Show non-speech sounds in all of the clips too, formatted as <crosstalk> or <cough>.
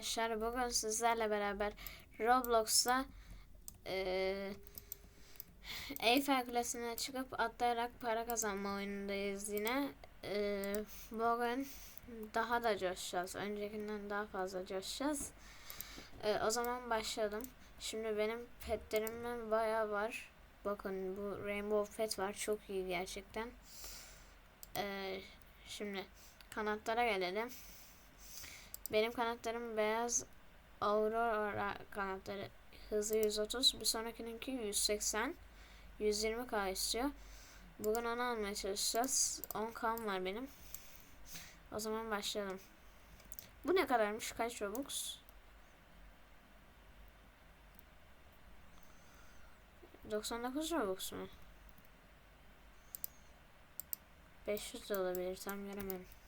arkadaşlar. Bugün sizlerle beraber Roblox'ta eee Eyfel Kulesi'ne çıkıp atlayarak para kazanma oyunundayız yine. Eee, bugün daha da coşacağız. Öncekinden daha fazla coşacağız. Eee, o zaman başlayalım. Şimdi benim petlerimin bayağı var. Bakın bu Rainbow Pet var. Çok iyi gerçekten. Eee, şimdi kanatlara gelelim. Benim kanatlarım beyaz Aurora kanatları hızı 130. Bir sonrakininki 180. 120k istiyor. Bugün onu almaya çalışacağız. 10k var benim. O zaman başlayalım. Bu ne kadarmış? Kaç Robux? 99 Robux mu? 500 de olabilir. Tam göremedim.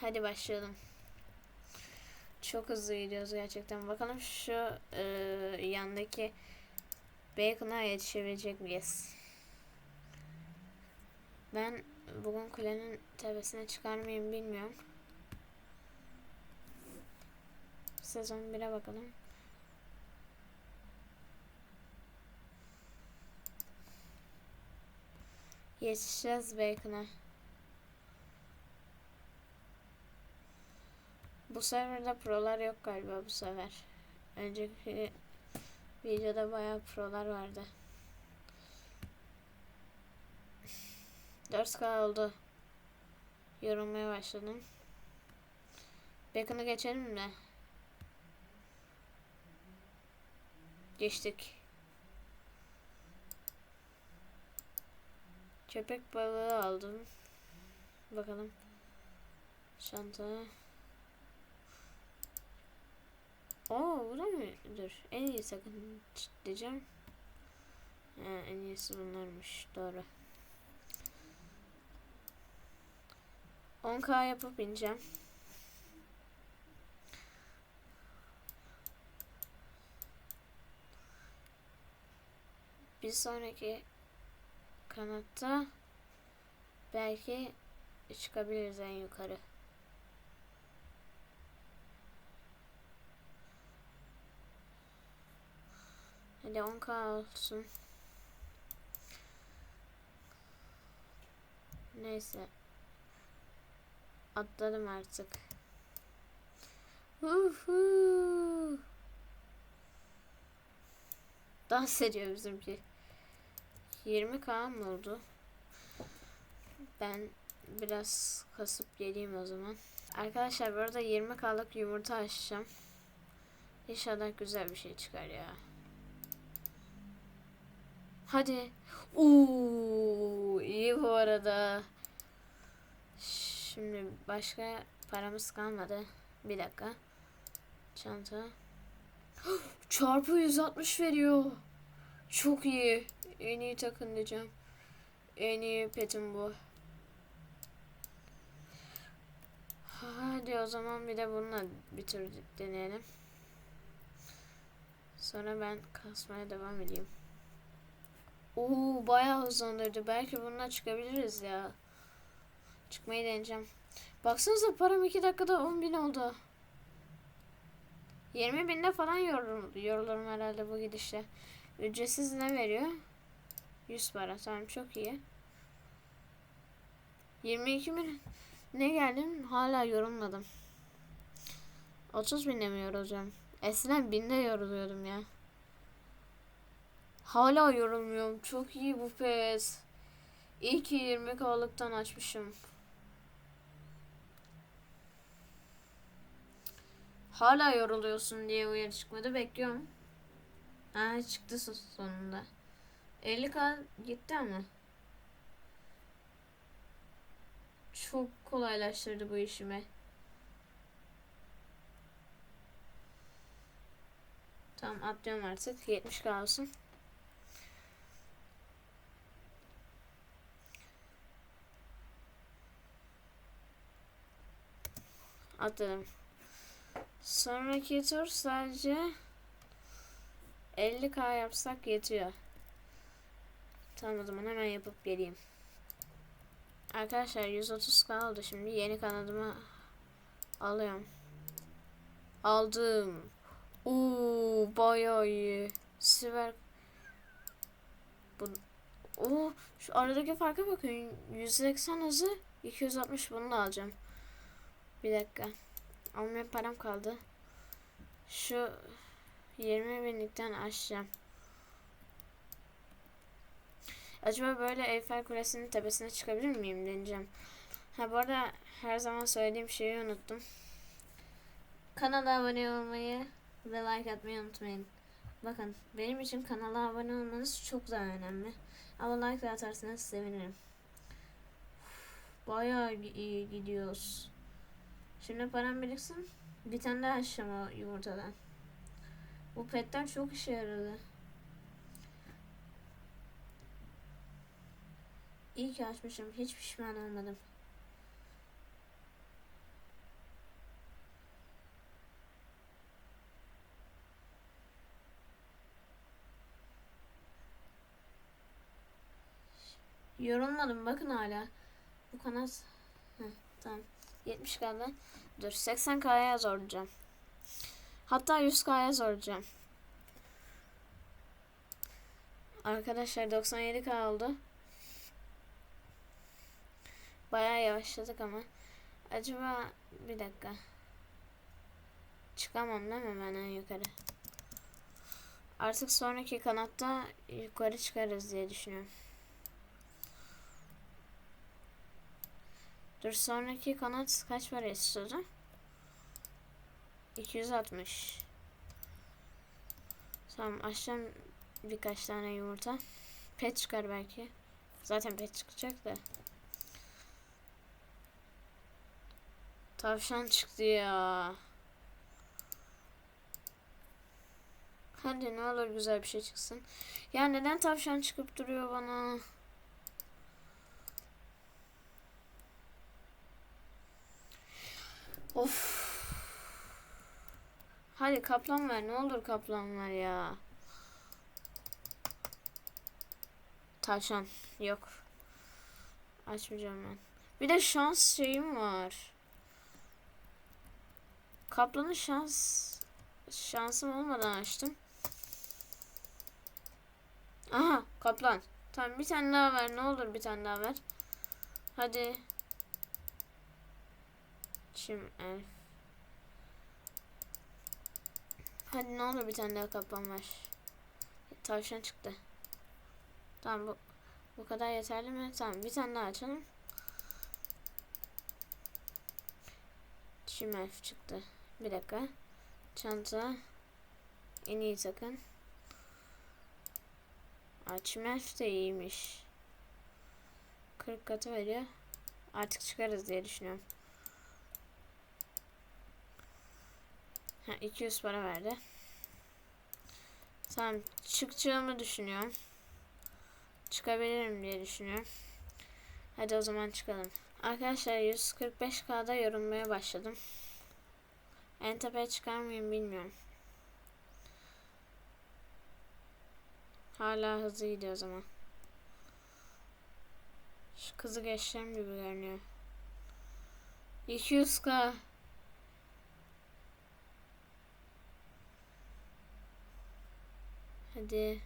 Hadi başlayalım. Çok hızlı gidiyoruz gerçekten. Bakalım şu e, yandaki Bacon'a yetişebilecek miyiz? Ben bugün kulenin tepesine çıkar mıyım bilmiyorum. Sezon 1'e bakalım. Yetişeceğiz Bacon'a. Bu serverda prolar yok galiba bu sefer. Önceki videoda bayağı prolar vardı. 4K oldu. Yorulmaya başladım. Bacon'ı geçelim mi? Geçtik. Köpek balığı aldım. Bakalım. Çanta. Oo bu da mı? Dur. En iyi sakın diyeceğim. Ha, en iyisi bunlarmış. Doğru. 10k yapıp ineceğim. Bir sonraki kanatta belki çıkabiliriz en yukarı. Hadi 10k olsun. Neyse. Atladım artık. Uhu. Dans ediyor bizimki. 20k mı oldu? Ben biraz kasıp geleyim o zaman. Arkadaşlar bu arada 20k'lık yumurta açacağım. İnşallah güzel bir şey çıkar ya. Hadi. Uuu iyi bu arada. Şimdi başka paramız kalmadı. Bir dakika. Çanta. <gasps> Çarpı 160 veriyor. Çok iyi. En iyi takın diyeceğim. En iyi petim bu. Hadi o zaman bir de bununla bir tur deneyelim. Sonra ben kasmaya devam edeyim. Oo bayağı hızlandırdı. Belki bununla çıkabiliriz ya. Çıkmayı deneyeceğim. Baksanıza param 2 dakikada 10 bin oldu. 20 binde falan yorulurum, yorulurum herhalde bu gidişle. Ücretsiz ne veriyor? 100 para. Tamam çok iyi. 22 bin ne geldim? Hala yorulmadım. 30 binde mi yorulacağım? Eskiden binde yoruluyordum ya. Hala yorulmuyorum. Çok iyi bu pes. İyi ki 20 kalıktan açmışım. Hala yoruluyorsun diye uyarı çıkmadı. Bekliyorum. Ha çıktı sonunda. 50k gitti ama. Çok kolaylaştırdı bu işimi. Tamam atlıyorum artık. 70k olsun. Atladım. Sonraki tur sadece 50k yapsak yetiyor. Tamam o zaman hemen yapıp geleyim. Arkadaşlar 130 kaldı şimdi yeni kanadıma Alıyorum. Aldım. Oo bayağı iyi. Siber bu Oo, şu aradaki farka bakın. 180 hızı 260 bunu da alacağım. Bir dakika. Almaya param kaldı. Şu 20 binlikten aşacağım. Acaba böyle Eyfel Kulesi'nin tepesine çıkabilir miyim deneyeceğim. Ha bu arada her zaman söylediğim şeyi unuttum. Kanala abone olmayı ve like atmayı unutmayın. Bakın benim için kanala abone olmanız çok daha önemli. Ama like atarsanız sevinirim. Bayağı iyi gidiyoruz. Şimdi param biriksin. Bir tane daha açacağım o yumurtadan. Bu petten çok işe yaradı. İyi ki açmışım. Hiç pişman olmadım. Yorulmadım bakın hala. Bu kanat. Heh, tamam. 70 kaldı. Dur 80k'ya zorlayacağım. Hatta 100k'ya zorlayacağım. Arkadaşlar 97k oldu. Bayağı yavaşladık ama. Acaba bir dakika. Çıkamam değil mi ben en yukarı? Artık sonraki kanatta yukarı çıkarız diye düşünüyorum. Dur sonraki kanat kaç para istiyordu? 260. Tamam açacağım birkaç tane yumurta. Pet çıkar belki. Zaten pet çıkacak da. Tavşan çıktı ya. Hadi ne olur güzel bir şey çıksın. Ya neden tavşan çıkıp duruyor bana? Of. Hadi kaplan ver. Ne olur kaplan ver ya. Tavşan. Yok. Açmayacağım ben. Bir de şans şeyim var. Kaplanı şans şansım olmadan açtım. Aha kaplan. Tamam bir tane daha ver. Ne olur bir tane daha ver. Hadi. Çim elf. Hadi ne olur bir tane daha kaplan ver. Tavşan çıktı. Tamam bu bu kadar yeterli mi? Tamam bir tane daha açalım. Çim elf çıktı. Bir dakika. Çanta. En iyi takın. Çim elf de iyiymiş. 40 katı veriyor. Artık çıkarız diye düşünüyorum. Ha, 200 para verdi. Tamam çıkacağımı düşünüyorum. Çıkabilirim diye düşünüyorum. Hadi o zaman çıkalım. Arkadaşlar 145k'da yorulmaya başladım. En tepeye çıkar mıyım bilmiyorum. Hala hızlı gidiyor o zaman. Şu kızı geçeceğim gibi görünüyor. 200k. Hadi.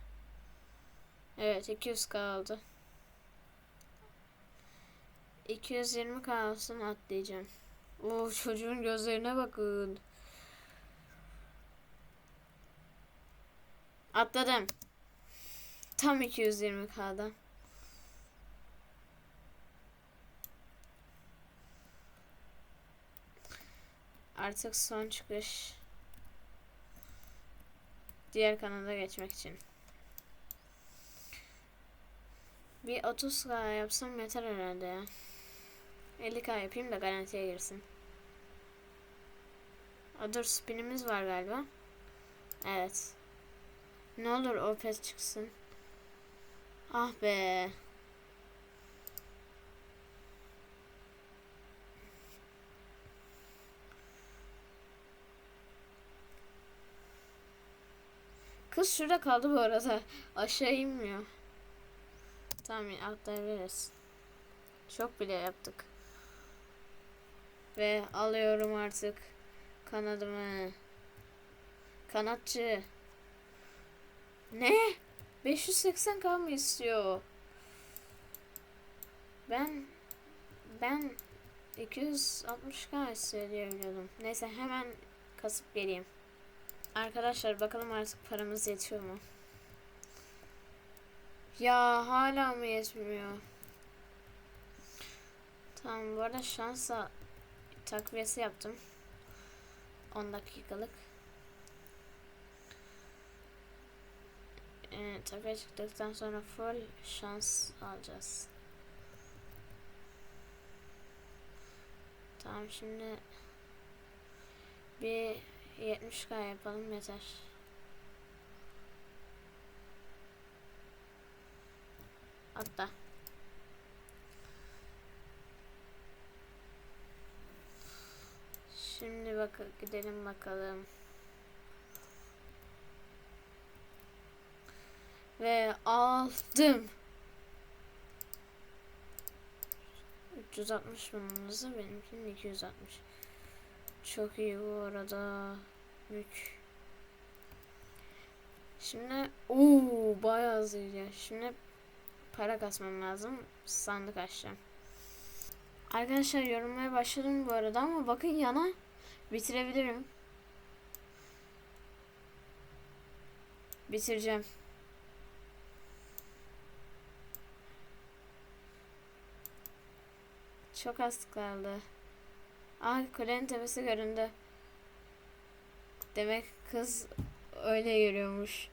Evet 200 kaldı. 220 kalsın atlayacağım. Oo çocuğun gözlerine bakın. Atladım. Tam 220 kaldı. Artık son çıkış. Diğer kanala geçmek için. Bir 30k yapsam yeter herhalde ya. 50k yapayım da garantiye girsin. A, spinimiz var galiba. Evet. Ne olur o pet çıksın. Ah be. Kız şurada kaldı bu arada. Aşağı inmiyor. Tamam atlayabiliriz. Çok bile yaptık. Ve alıyorum artık kanadımı. Kanatçı. Ne? 580 k mı istiyor? Ben ben 260k istiyor diye biliyordum. Neyse hemen kasıp geleyim. Arkadaşlar bakalım artık paramız yetiyor mu? Ya hala mı yetmiyor? Tamam bu arada şansa takviyesi yaptım. 10 dakikalık. Ee, takviye çıktıktan sonra full şans alacağız. Tamam şimdi bir 70k yapalım yeter. Hatta. Şimdi bak gidelim bakalım. Ve aldım. 360 bunun benimkinin 260. Çok iyi bu arada. Mük. Şimdi ooo bayağı hızlıca. Şimdi para kasmam lazım. Sandık açacağım. Arkadaşlar yorumlara başladım bu arada ama bakın yana bitirebilirim. Bitireceğim. Çok az kaldı. Ah kulenin tepesi göründü. Demek kız öyle yürüyormuş.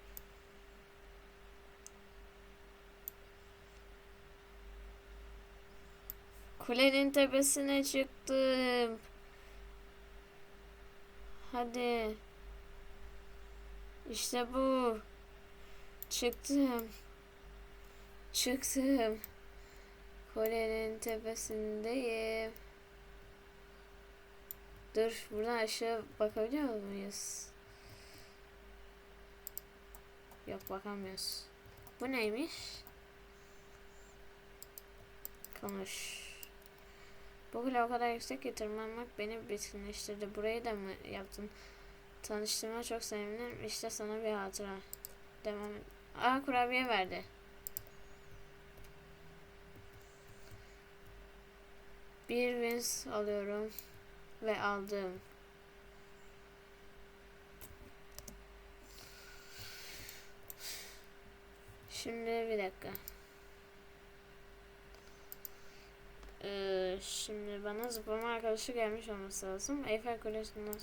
Kulenin tepesine çıktım. Hadi. İşte bu. Çıktım. Çıktım. Kulenin tepesindeyim. Dur buradan aşağı bakabiliyor muyuz? Yok bakamıyoruz. Bu neymiş? Konuş. Bu kule o kadar yüksek ki tırmanmak beni bitkinleştirdi. Burayı da mı yaptın? Tanıştığıma çok sevindim. İşte sana bir hatıra. Devam et. Aa kurabiye verdi. Bir wins alıyorum. Ve aldım. Şimdi bir dakika. Ee, şimdi bana zıplama arkadaşı gelmiş olması lazım. Eiffel Kulesi'nden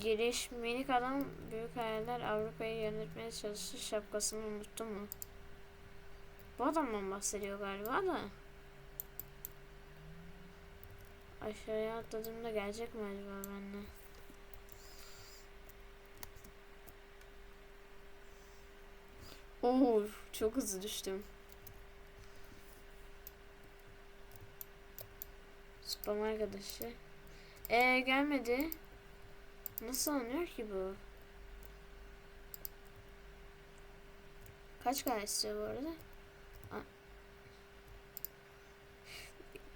Giriş minik adam büyük hayaller Avrupa'yı yönetmeye çalıştı şapkasını unuttu mu? Bu adamdan bahsediyor galiba da. Aşağıya atladığımda gelecek mi acaba benimle? Oo, çok hızlı düştüm. Spam arkadaşı. Ee gelmedi. Nasıl anlıyor ki bu? Kaç kadar istiyor bu arada?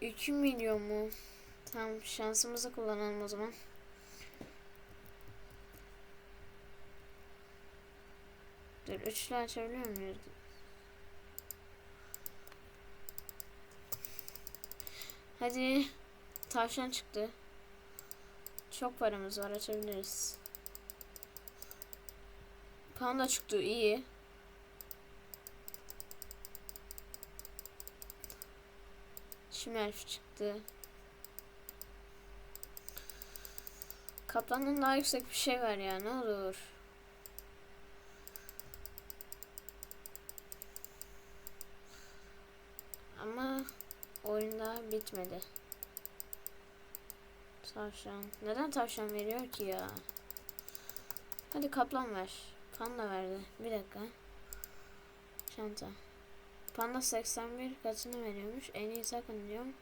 2 milyon mu? Tamam şansımızı kullanalım o zaman. Dur üçlü açabiliyor muyuz? Hadi. Tavşan çıktı. Çok paramız var açabiliriz. Panda çıktı iyi. Şimelf çıktı. Kaplanın daha yüksek bir şey var ya ne olur. Ama oyunda bitmedi. Tavşan. Neden tavşan veriyor ki ya? Hadi kaplan ver. Panda verdi. Bir dakika. Çanta. Panda 81 kaçını veriyormuş. En iyi takın diyorum.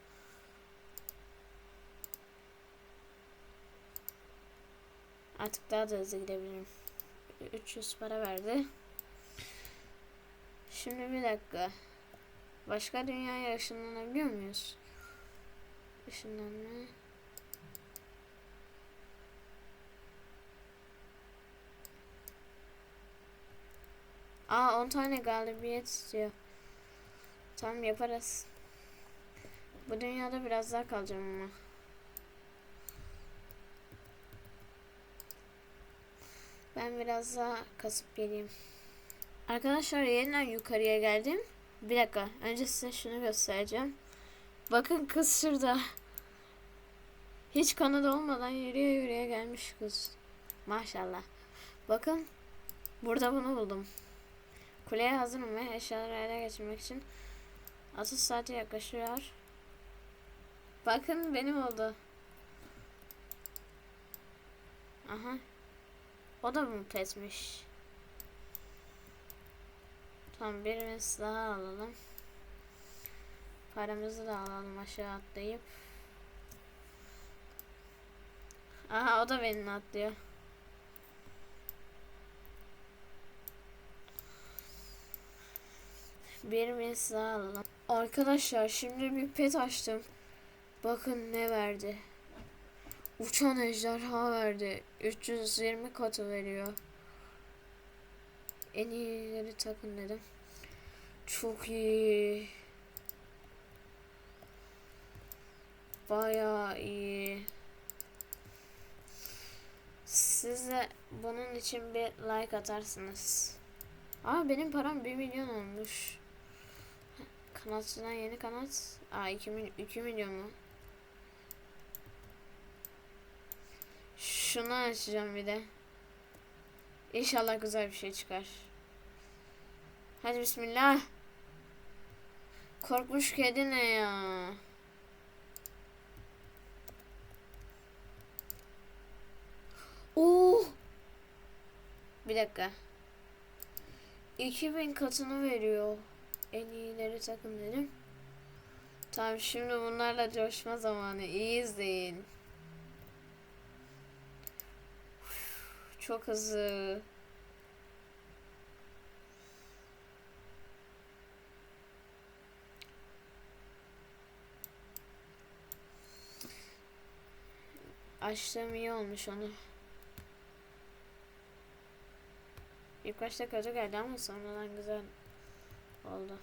Artık daha da hızlı gidebilirim. 300 para verdi. Şimdi bir dakika. Başka dünyaya ışınlanabiliyor muyuz? Işınlanma. Aa 10 tane galibiyet istiyor. Tamam yaparız. Bu dünyada biraz daha kalacağım ama. Ben biraz daha kasıp geleyim. Arkadaşlar yeniden yukarıya geldim. Bir dakika. Önce size şunu göstereceğim. Bakın kız şurada. Hiç kanadı olmadan yürüye yürüye gelmiş kız. Maşallah. Bakın. Burada bunu buldum. Kuleye hazırım ve eşyaları ele geçirmek için atış saati yaklaşıyor. Bakın benim oldu. Aha. O da mı pesmiş? Tamam birimiz daha alalım. Paramızı da alalım aşağı atlayıp. Aha o da benimle atlıyor. Birimiz daha alalım. Arkadaşlar şimdi bir pet açtım. Bakın ne verdi. Uçan ejderha verdi. 320 katı veriyor. En iyileri takın dedim. Çok iyi. Bayağı iyi. Siz de bunun için bir like atarsınız. Aa benim param 1 milyon olmuş. Kanatçıdan yeni kanat. Aa 2, mil 2 milyon mu? Şunu açacağım bir de. İnşallah güzel bir şey çıkar. Hadi bismillah. Korkmuş kedi ne ya? Oo! Bir dakika. 2000 katını veriyor. En iyileri takım dedim. Tamam şimdi bunlarla coşma zamanı. İyi izleyin. Çok hızlı. Açtığım iyi olmuş onu. İlk başta kötü geldi ama sonradan güzel oldu.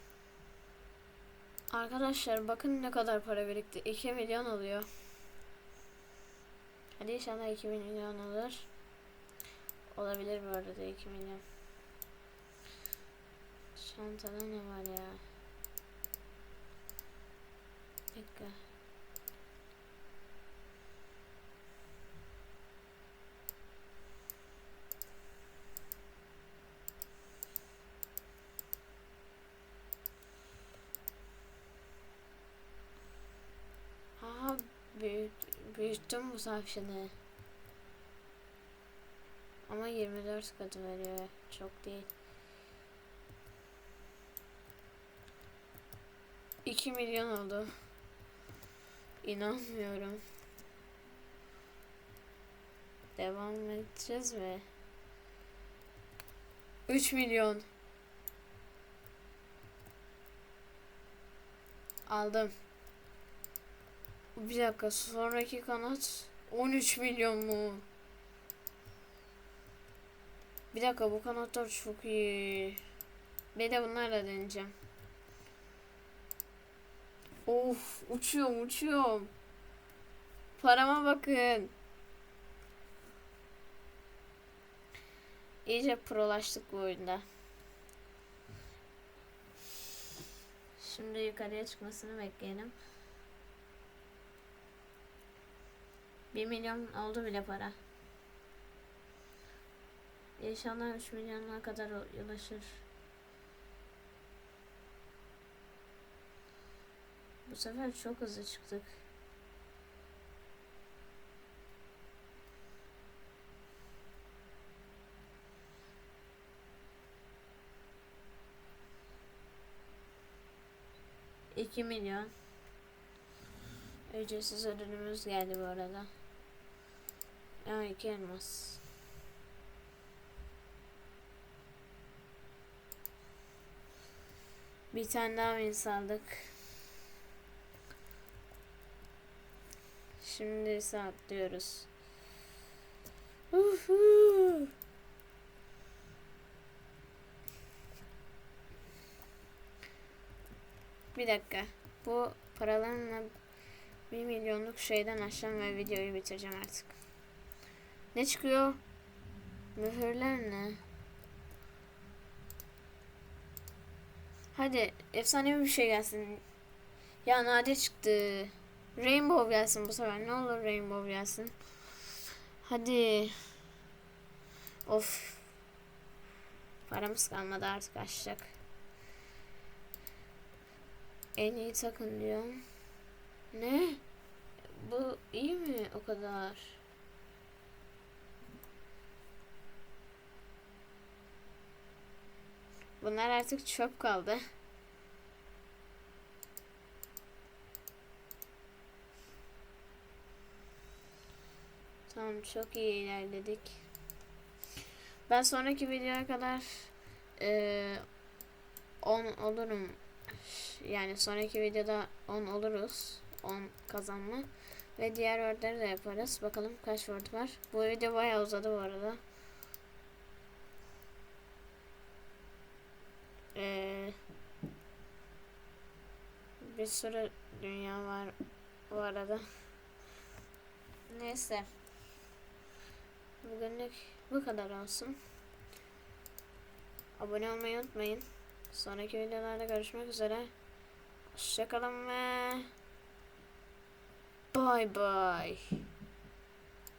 Arkadaşlar bakın ne kadar para birikti. 2 milyon oluyor. Hadi inşallah 2 milyon olur. Olabilir bu arada 2 milyon. Çantada ne var ya? Bir dakika. Aha büyüt, büyüttüm bu tavşanı. Ama 24 katı veriyor. Çok değil. 2 milyon oldu. İnanmıyorum. Devam edeceğiz mi? 3 milyon. Aldım. Bir dakika sonraki kanat 13 milyon mu? Bir dakika bu kanatlar çok iyi. Bir de bunlarla deneyeceğim. Of uçuyorum uçuyorum. Parama bakın. İyice prolaştık bu oyunda. Şimdi yukarıya çıkmasını bekleyelim. 1 milyon oldu bile para. İnşallah 3 milyona kadar ulaşır. Bu sefer çok hızlı çıktık. İki milyon. Ücretsiz ödülümüz geldi bu arada. Ya iki elmas. Bir tane daha win saldık. Şimdi ise atlıyoruz. Uhu. Bir dakika. Bu paralarımla bir milyonluk şeyden aşacağım ve videoyu bitireceğim artık. Ne çıkıyor? Mühürler ne? Hadi efsanevi bir şey gelsin. Ya nadir çıktı. Rainbow gelsin bu sefer. Ne olur Rainbow gelsin. Hadi. Of. Paramız kalmadı artık açacak. En iyi takın diyor. Ne? Bu iyi mi o kadar? Bunlar artık çöp kaldı. Tamam çok iyi ilerledik. Ben sonraki videoya kadar eee 10 olurum. Yani sonraki videoda 10 oluruz. 10 kazanma. Ve diğer wordleri de yaparız. Bakalım kaç word var. Bu video bayağı uzadı bu arada. Ee, bir sürü dünya var bu arada. <laughs> Neyse. Bugünlük bu kadar olsun. Abone olmayı unutmayın. Sonraki videolarda görüşmek üzere. Hoşçakalın ve bye bye.